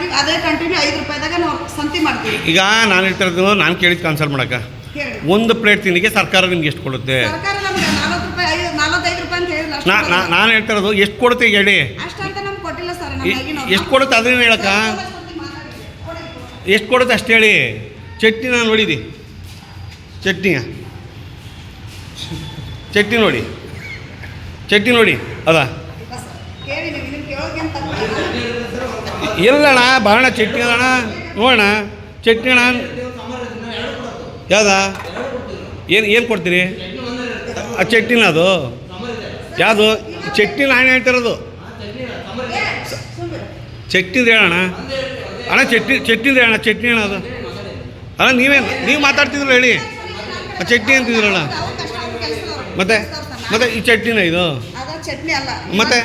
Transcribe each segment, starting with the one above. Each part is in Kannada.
ಮಾಡ್ತೀವಿ ಅದೇ ಕಂಟಿನ್ಯೂ ಐದು ರೂಪಾಯಿದಾಗ ನಾವು ಸಂತಿ ಮಾಡ್ತೀವಿ. ಈಗ ನಾನು ಹೇಳ್ತಿರೋದು ನಾನು ಕೇಳಿದ್ ಕ್ಯಾನ್ಸಲ್ ಮಾಡಕ್ಕ. ಹೇಳಿ. ಒಂದು ಪ್ಲೇಟ್ ತಿಂಡಿಗೆ ಸರ್ಕಾರ ನಿಮ್ಗೆ ಎಷ್ಟು ಕೊಡುತ್ತೆ? ಸರ್ಕಾರ ನಮ್ಗೆ ನಲ್ವತ್ತು ರೂಪಾಯಿ ಐದು ನಲ್ವತ್ತೈದು ರೂಪಾಯಿ ಅಂತ ಹೇಳಿಲ್ಲ ನಾ ನಾ- ನಾನು ಹೇಳ್ತಿರೋದು ಎಷ್ಟು ಕೊಡುತ್ತೆ ಈಗ ಹೇಳಿ? ಅಷ್ಟಂತ ನಮ್ಗೆ ಕೊಟ್ಟಿಲ್ಲ ಸರ್ ಎಷ್ಟು ಕೊಡುತ್ತೆ ಅದನ್ನ ಹೇಳಕ್ಕ? ಎಷ್ಟು ಕೊಡುತ್ತೆ ಅಷ್ಟು ಹೇಳಿ? ಚಟ್ನಿ ನಾನು ನೋಡಿದಿ? ಚಟ್ನಿಯ? ಚಟ್ನಿ ನೋಡಿ. ಚಟ್ನಿ ನೋಡಿ ಅದಾ? ಕೇಳಿ ನೀವು ಕೇಳೋದೇನು ತಪ್ಪಿಲ್ಲ ಎಲ್ಲಣ್ಣ ಬಾಣ ಚಟ್ನಿ ಅದಣ ನೋಡೋಣ ಚಟ್ನಿ ಅಣ್ಣ ಯಾವ್ದಾ? ಏನು ಏನು ಕೊಡ್ತೀರಿ? ಆ ಚಟ್ನಿನ ಅದು? ಯಾವುದು? ಚಟ್ನಿ ನಾನು ಹೇಳ್ತಿರೋದು. ಚಟ್ನಿದು ಹೇಳೋಣ ಅಣ್ಣ ಚಟ್ನಿ ಚಟ್ನಿದು ಹೇಳೋಣ ಚಟ್ನಿ ಅಣ್ಣ ಅದು ಅಣ್ಣ ನೀವೇನು ನೀವು ಮಾತಾಡ್ತಿದ್ರು ಹೇಳಿ. ಆ ಚಟ್ನಿ ಅಂತಿದ್ರಣ್ಣ ಮತ್ತೆ ಮತ್ತೆ ಈ ಚಟ್ನಿನ ಇದು? ಚಟ್ನಿ ಮತ್ತೆ?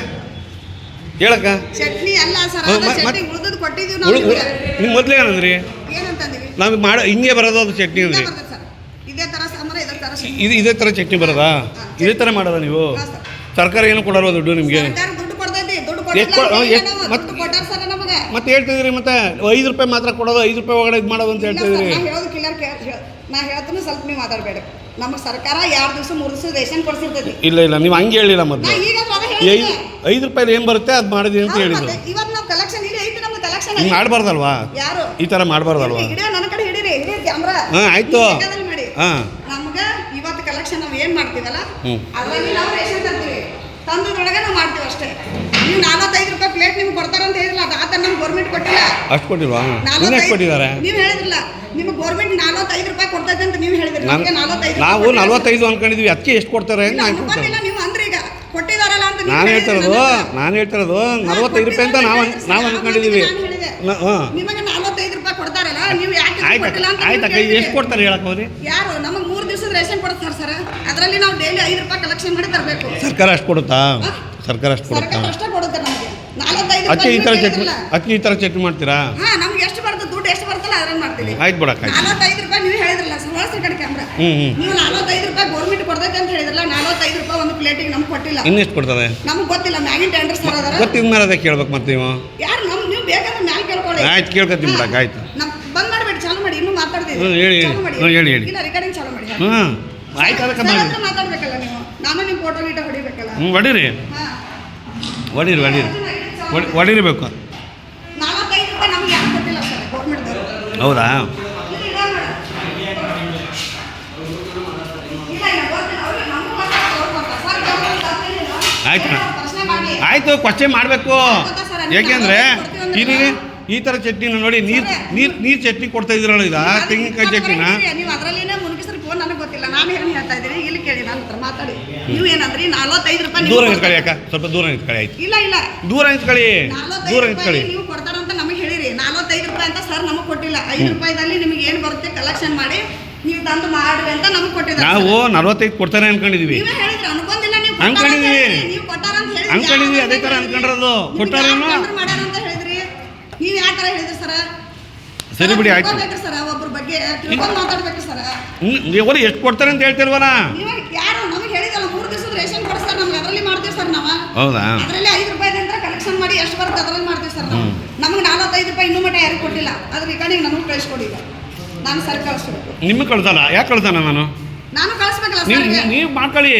ಹೇಳಕ್ಕ? ಚಟ್ನಿ ಅಲ್ಲ ಸರ್ ಚಟ್ನಿ ಕೊಟ್ಟಿದ್ದೀವಿ ನಾವು. ನೀವು ಮೊದಲೇ ಏನಂದ್ರಿ? ಏನಂತಂದಿವಿ? ನಾವು ಮಾಡೋ ಹಿಂಗೆ ಬರೋದು ಅದು ಚಟ್ನಿ ಅಂದ್ರಿ. ಇದೇ ಸಾಂಬಾರ ಇದೇ ಥರ ಚಟ್ನಿ. ಬರೋದಾ? ಇದೇ ಥರ ಮಾಡೋದ ನೀವು. ಸರ್ಕಾರ ಏನು ಕೊಡಲ್ವ ದುಡ್ಡು ನಿಮಗೆ? ಮತ್ತೆ ಹೇಳ್ತಿದ್ರಿ ಮತ್ತೆ ಐದು ರೂಪಾಯಿ ಮಾತ್ರ ಕೊಡೋದು ಐದು ರೂಪಾಯಿ ಒಳಗಡೆ ಇದು ಮಾಡೋದು ಅಂತ ಹೇಳ್ತಿದ್ರಿ ನಾ ಹೇಳ್ತೀನಿ ಸ್ವಲ್ಪ ನೀವು ಮಾತಾಡಬೇಡ. ನಮ್ಮ ಸರ್ಕಾರ ಎರಡು ದಿವಸ ಮೂರು ದಿವಸ ರೇಷನ್ ಕೊಡಿಸಿರ್ತೈತಿ. ಇಲ್ಲ ಇಲ್ಲ ನೀವು ಹಂಗೆ ಹೇಳಿಲ್ಲ ನಾ ಮೊದಲು ಈಗ ಐದು ರೂಪಾಯಿ ಏನು ಬರುತ್ತೆ ಅದು ಮಾಡಿದ್ವಿ ಅಂತ ಹೇಳಿದ್ರು. ಇವತ್ತು ನಾವು ಕಲೆಕ್ಷನ್ ಇಲ್ಲಿ ಐತಿ ನಮ್ಗೆ ಕಲೆಕ್ಷನ್ ಹಿಂಗೆ ಮಾಡಬಾರ್ದಲ್ವಾ? ಯಾರು? ಈ ಥರ ಮಾಡಬಾರ್ದಲ್ವಾ? ಹಿಡಿಯೋ ನನ್ನ ಕಡೆ ಹಿಡೀರಿ ಹಿಡಿಯ ಕ್ಯಾಮ್ರಾ ಹಾಂ ಆಯಿತು. ಮಾಡಿ. ಹಾಂ. ನಮ್ಗೆ ಇವತ್ತು ಕಲೆಕ್ಷನ್ ನಾವು ಏನು ಮಾಡ್ತೀವಲ್ಲ ಹ್ಮ್. ಅದರಲ್ಲಿ ನಾವು ರೇಷನ್ ತರ್ತೀವಿ. ತಂದದ್ರೊಳಗೆ ನಾವು ಮಾಡ್ತೀವಿ ಅಷ್ಟೇ. ನೀವು ನಲವತ್ತೈದು ರೂಪಾಯಿ ಪ್ಲೇಟ್ ನಿಮ್ಗೆ ಕೊಡ್ತಾರಂತ ಹೇಳಿಲ್ಲ ಅದು ಆತ ನಮ್ಗೆ ಗೌರ್ಮೆಂಟ್ ಕೊಟ್ಟಿಲ್ಲ. ಅಷ್ಟು ಕೊಟ್ಟಿಲ್ವಾ? ಇನ್ನೂ ಎಷ್ಟು ಕೊಟ್ಟಿದ್ದಾರೆ. ನೀವು ಹೇಳಿದ್ರಲ್ಲ ನಿಮ್ಗೆ ಗೌರ್ಮೆಂಟ್ ನಲವತ್ತೈದು ರೂಪಾಯಿ ಕೊಡ್ತೈತೆ ಅಂತ ನೀವು ಹೇಳಿದ್ರಿ. ನಾನು ನಮಗೆ ನಲವತ್ತೈದು ನಾವು ಅನ್ಕೊಂಡಿದ್ವಿ. ಅದಕ್ಕೆ ಎಷ್ಟು ಕೊಡ್ತಾರೆ ಅಂತ ನಾನು ಅನ್ಕೊಂಡಿಲ್ಲ, ಕೊಡ್ತಾರೆ ನೀವು ಅಂದ್ರಿ ಈಗ ಕೊಟ್ಟಿದಾರಲ್ಲ ಅಂತ ನೀವು ನಾನು ಹೇಳಿದ್ರಿ ಹೇಳ್ತಿರೋದು ನನಗೆ. ನಾನು ಹೇಳ್ತಿರೋದು ನಲ್ವತ್ತೈದು ರೂಪಾಯಿ ಅಂತ ನಾವು ಅನ್- ನಾವು ಅನ್ಕೊಂಡಿದ್ದೀವಿ ನ- ಹಾಂ. ನಿಮಗೆ ನಲವತ್ತೈದು ರೂಪಾಯಿ ಕೊಡ್ತಾರಲ್ಲ ನೀವು ಯಾಕೆ ಇದು ಆಯ್ತು ಕೊಟ್ಟಿಲ್ಲ ಅಂತ ನೀವು ಆಯ್ತಕ್ಕ ಕೇಳಿದ್ರಿ. ಎಷ್ಟು ಕೊಡ್ತಾರೆ ಹೇಳಕ್ಕೆ ಹೋಗ್ರಿ ಯಾರು? ನಮಗೆ ಮೂರು ದಿವಸದ ರೇಷನ್ ಕೊಡ್ತಾರೆ ಸರ್. ಅದರಲ್ಲಿ ನಾವು ಡೈಲಿ ಐದು ರೂಪಾಯಿ ಕಲೆಕ್ಷನ್ ಮಾಡಿ ತರಬೇಕು. ಸರ್ಕಾರ ಅಷ್ಟು ಕೊಡುತ್ತಾ? ಸರ್ಕಾರ ಅಷ್ಟು ಕೊಡುತ್ತಾ? ಸರ್ಕಾರ ಅಷ್ಟೇ ಕೊಡುತ್ತೆ ನಮಗೆ. ನಲವತ್ತೈದು ಅದಕ್ಕೆ ಈ ಥರ ರೂಪಾಯಿ ಚಟ್ನಿ ಅದಕ್ಕೆ ಈ ಥರ ಚಟ್ನಿ ಮಾಡ್ತೀರಾ? ಹಾ ನಮ್ಗೆ ಎಷ್ಟು ಬರ್ತದೆ ದುಡ್ಡು ಎಷ್ಟು ಬರ್ತಲ್ಲ ಅದ್ರಲ್ಲಿ ಮಾಡ್ತೀವಿ ಆಯ್ತು ಬಿಡಕ್ಕ ಆಯ್ತು ನಲವತ್ತೈದು ರೂಪಾಯಿ ನೀವು ಹೇಳಿದ್ರಲ್ಲ ಸವಾಸ ಕಡೆ ಕ್ಯಾಮ್ರಾ. ಹ್ಞೂ ಹ್ಞೂ ನೀವು ನಲವತ್ತೈದು ರೂಪಾಯಿ ಗೌರ್ಮೆಂಟ್ ಕೊಡ್ತೈತೆ ಅಂತ ಹೇಳಿದ್ರಲ್ಲ ನಲವತ್ತೈದು ರೂಪಾಯಿ ಒಂದು ಪ್ಲೇಟಿಗೆ ನಮ್ಗೆ ಕೊಟ್ಟಿಲ್ಲ. ಇನ್ನೆಷ್ಟು ಕೊಡ್ತದೆ ನಮ್ಗೆ ಗೊತ್ತಿಲ್ಲ ಮ್ಯಾಗಿನ ಟೆಂಡರ್ ಸರ್ ಅದರ ಗೊತ್ತಿದ ಮೇಲೆ ಅದಕ್ಕೆ ಕೇಳ್ಬೇಕು ಮತ್ತೆ ನೀವು. ಯಾರು ನಮ್ ನೀವು ಬೇಕಾದ್ರೆ ಮ್ಯಾಲ್ ಕೇಳ್ಕೊಳ್ಳಿ ಆಯ್ತು ಕೇಳ್ಕೊತೀನಿ ಬಿಡಕ್ಕ ಆಯ್ತು. ನಮ್ ಬಂದ್ ಮಾಡಬೇಡಿ ಚಾಲು ಮಾಡಿ ಇನ್ನೂ ಮಾತಾಡ್ತೀವಿ ಹೇಳಿ, ಹೇಳಿ. ಚಾಲು ಮಾಡಿ. ಹ್ಮ್, ಹೇಳಿ, ಹೇಳಿ. ಇಲ್ಲ ರೆಕಾರ್ಡಿಂಗ್ ಚಾಲು ಮಾಡಿ. ಹ್ಞೂ ಆಯ್ತು ಅದಕ್ಕೆ ಸರ್ ಮಾಡಿ ಹತ್ರ ಮಾತಾಡ್ಬೇಕಲ್ಲ ನೀವು? ನಾನು ನಿಮ್ಮ ಫೋಟೋ ಗೀಟ ಹೊಡಿಬೇಕಲ್ಲ. ಹ್ಞೂ ಹೊಡೀರಿ. ಹಾ. ಹೊಡೀರಿ ಹೊಡೀರಿ. ಹೊಡಿ ಹೌದಾ? ಆಯ್ತು. ಆಯಿತು ಕ್ವಶನ್ ಮಾಡಬೇಕು. ಏಕೆಂದರೆ ಇಲ್ಲಿ ಈ ಥರ ಚಟ್ನಿ ನೋಡಿ ನೀರು ನೀರು ನೀರು ಚಟ್ನಿ ಕೊಡ್ತಾ ಇದ್ರಲ್ಲ ಈಗ ತೆಂಗಿನಕಾಯಿ ಚಟ್ನಿನ? ನೀವು ಅದರಲ್ಲಿನೇ ಮುನುಗಿಸ್ರಿ ಫೋನ್ ನನಗೆ ಗೊತ್ತಿಲ್ಲ ನಾನು ಏನು ಹೇಳ್ತಾ ಇದ್ದೀನಿ ಇಲ್ಲಿ ಕೇಳಿ ನನ್ನ ಹತ್ರ ಮಾತಾಡಿ ನೀವು ಏನಂದ್ರಿ ನಲವತ್ತೈದು ರೂಪಾಯಿ ದೂರ ನಿಂತ್ಕೊಳ್ಳಿ ಅಕ್ಕ. ಸ್ವಲ್ಪ ದೂರ ನಿಂತ್ಕೊಳ್ಳಿ ಆಯ್ತು. ಇಲ್ಲ ಇಲ್ಲ. ದೂರ ನಿಂತ್ಕೊಳ್ಳಿ. ದೂರ ನಿಂತ್ಕೊಳ್ಳಿ ನೀವು ಕೊಡ್ತಾರಂತ ರೂಪಾಯಿ ಅಂತ ಸರ್ ನಮಗೆ ಕೊಟ್ಟಿಲ್ಲ. ಐದು ರೂಪಾಯಿದಲ್ಲಿ ನಿಮಗೆ ಏನು ಬರುತ್ತೆ ಕಲೆಕ್ಷನ್ ಮಾಡಿ ನೀವು ತಂದು ಮಾಡ್ರಿ ಅಂತ ನಮಗೆ ಕೊಟ್ಟಿದ್ದಾರೆ ನಾವು ನಲ್ವತ್ತೈದು ಕೊಡ್ತಾರೆ ಅನ್ಕೊಂಡಿದೀವಿ. ನೀವೇ ಹೇಳಿದ್ರಿ ಅನ್ಕೊಂಡಿಲ್ಲ ನೀವು ಅನ್ಕೊಂಡಿದೀವಿ. ನೀವು ಕೊಟ್ಟಾರ ಅಂತ ಅನ್ಕೊಂಡಿದೀವಿ, ಅದೇ ಥರ? ಅನ್ಕೊಂಡಿರೋದು. ಕೊಟ್ಟಾರೇನೋ? ಮಾಡ್ಯಾರ ಅಂತ ಹೇಳಿದ್ರಿ? ನೀವು ಯಾವ ಥರ ಹೇಳಿದ್ರಿ ಸರ ಸರಿ ಬಿಡಿ, ಆಯ್ತು. ಸರ್ ಒಬ್ಬರ ಬಗ್ಗೆ. ತಿಳ್ಕೊಂಡು ಮಾತಾಡ್ಬೇಕು ಸರ ನೀವು ಎಷ್ಟು ಕೊಡ್ತಾರೆ ಅಂತ ಹೇಳ್ತಿಲ್ವಲ್ಲ? ಯಾರು ನಮಗೆ ಹೇಳಿದಲ್ಲ ಮೂರು ದಿವಸದ ರೇಷನ್ ಕೊಡಿಸ್ತಾರೆ ನಮ್ಗೆ ಅದರಲ್ಲಿ ಮಾಡ್ತೀವಿ ಸರ್ ನಾವು. ಹೌದಾ? ಅದರಲ್ಲಿ ಕಲೆಕ್ಷನ್ ಮಾಡಿ ಎಷ್ಟು ಬರುತ್ತೆ ಅದರಲ್ಲಿ ಮಾಡ್ತೀವಿ ಸರ್ ನಾವು. ನಮಗೆ ನಲವತ್ತೈದು ರೂಪಾಯಿ ಇನ್ನೂ ಮಟ್ಟ ಯಾರಿಗೆ ಕೊಟ್ಟಿಲ್ಲ. ಅದ್ರ ರಿಕಾರ್ಡಿಂಗ್ ನಮಗೆ ಕಳಿಸ್ಕೊಡಿ ಈಗ. ನಾನು ಸರ್ ಕಳಿಸ್ಬೇಕು ನಿಮ್ಗೆ ಕಳ್ದಲ್ಲ ಯಾಕೆ ಕಳ್ದಾನ ನಾನು? ನಾನು ಕಳಿಸ್ಬೇಕಲ್ಲ ನೀವು ಮಾಡ್ಕೊಳ್ಳಿ.